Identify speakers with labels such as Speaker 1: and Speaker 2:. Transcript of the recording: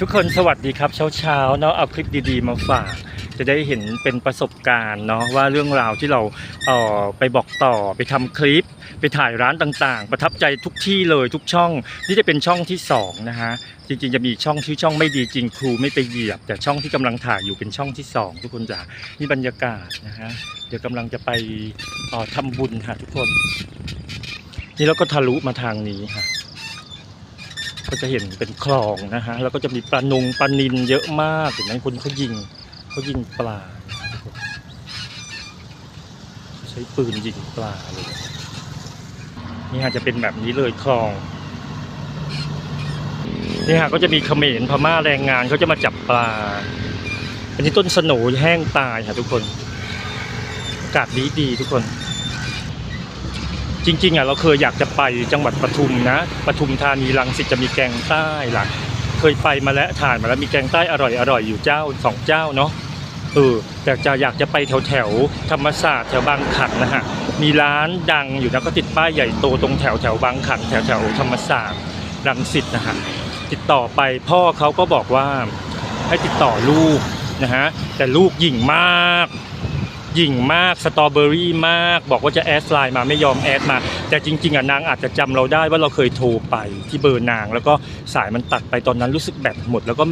Speaker 1: ทุกคนสวัสดีครับเช้าๆเนาะเอาคลิปดีๆมาฝาก จะได้เห็นเป็นประสบการณ์เนาะว่าเรื่องราวที่เราเอ่อไปบอกต่อไปทำคลิป ไปถ่ายร้านต่างๆ ประทับใจทุกที่เลยทุกช่อง นี่จะเป็นช่องที่สองนะฮะจริงๆจะมีช่องชื่อช่องไม่ดีจริงครูไม่ไปเหยียบ แต่ช่องที่กำลังถ่ายอยู่เป็นช่องที่สองทุกคนจ๋านี่บรรยากาศนะฮะเดี๋ยวกำลังจะไปเอ่อทำบุญค่ะทุกคน นี่เราก็ทะลุมาทางนี้ค่ะ ก็จะเห็นเป็นคลองนะฮะแล้วก็จะมีปลานุงปลานินเยอะมากเห็นไหมคนเขายิงเขายิงปลา ใช้ปืนยิงปลาเลยนี่ฮะจะเป็นแบบนี้เลยคลองนี่ฮะก็จะมีเขมรพม่าแรงงานเขาจะมาจับปลา อันนี้ต้นสโหนแห้งตายค่ะทุกคนอากาศดีดีทุกคน จริงๆอะเราเคยอยากจะไปจังหวัดปทุมนะปทุมธานีรังสิตจะมีแกงใต้ล่ะเคยไปมาแล้วถ่ายมาแล้วมีแกงใต้อร่อยอร่อยอยู่เจ้าสองเจ้าเนาะเออแต่จะอยากจะไปแถวแถวธรรมศาสตร์แถวบางขันนะฮะมีร้านดังอยู่นะก็ติดป้ายใหญ่โตตรงแถวแถวบางขันแถวแถวธรรมศาสตร์รังสิตนะฮะติดต่อไปพ่อเขาก็บอกว่าให้ติดต่อลูกนะฮะแต่ลูกหยิ่งมาก หยิ่งมากสตรอเบอรี่มาก บอกว่าจะแอดไลน์มาไม่ยอมแอดมา แต่จริง ๆอะนางอาจจะจำเราได้ว่าเราเคยโทรไปที่เบอร์นาง แล้วก็สายมันตัดไปตอนนั้นรู้สึกแบตหมดแล้วก็